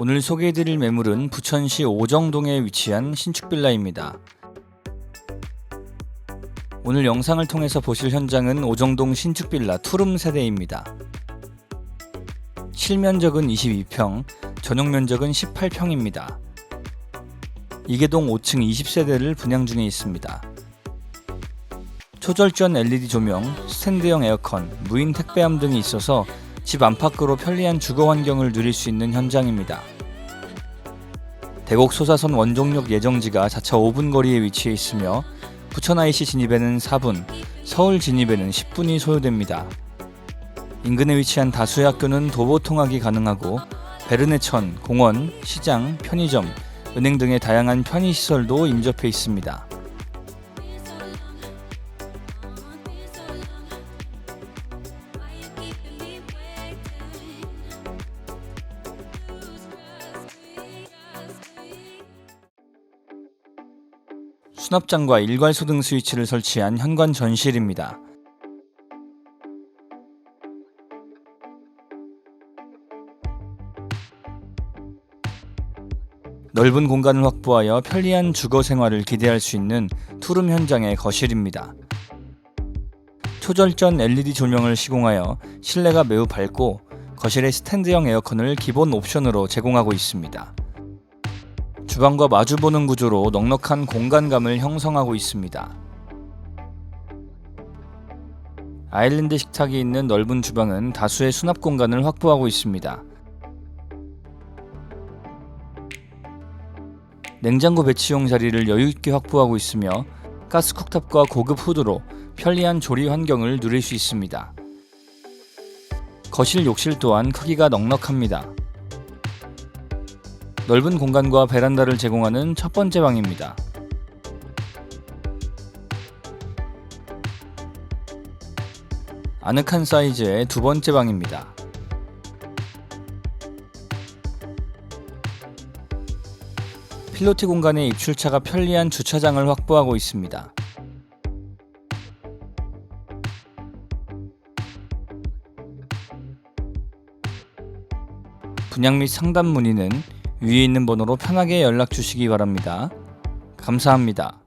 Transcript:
오늘 소개해드릴 매물은 부천시 오정동에 위치한 신축 빌라입니다. 오늘 영상을 통해서 보실 현장은 오정동 신축 빌라 투룸 세대입니다. 실면적은 22평, 전용 면적은 18평입니다. 이계동 5층 20세대를 분양 중에 있습니다. 초절전 LED 조명, 스탠드형 에어컨, 무인 택배함 등이 있어서 집 안팎으로 편리한 주거 환경을 누릴 수 있는 현장입니다. 대곡 소사선 원종역 예정지가 자차 5분 거리에 위치해 있으며 부천 IC 진입에는 4분, 서울 진입에는 10분이 소요됩니다. 인근에 위치한 다수의 학교는 도보 통학이 가능하고 베르네천, 공원, 시장, 편의점, 은행 등의 다양한 편의시설도 인접해 있습니다. 수납장과 일괄 소 등 스위치를 설치한 현관 전실입니다. 넓은 공간을 확보하여 편리한 주거 생활을 기대할 수 있는 투룸 현장의 거실입니다. 초절전 LED 조명을 시공하여 실내가 매우 밝고 거실에 스탠드형 에어컨을 기본 옵션으로 제공하고 있습니다. 주방과 마주보는 구조로 넉넉한 공간감을 형성하고 있습니다. 아일랜드 식탁이 있는 넓은 주방은 다수의 수납 공간을 확보하고 있습니다. 냉장고 배치용 자리를 여유있게 확보하고 있으며 가스 쿡탑과 고급 후드로 편리한 조리 환경을 누릴 수 있습니다. 거실 욕실 또한 크기가 넉넉합니다. 넓은 공간과 베란다를 제공하는 첫 번째 방입니다. 아늑한 사이즈의 두 번째 방입니다. 필로티 공간의 입출차가 편리한 주차장을 확보하고 있습니다. 분양 및 상담 문의는 위에 있는 번호로 편하게 연락 주시기 바랍니다. 감사합니다.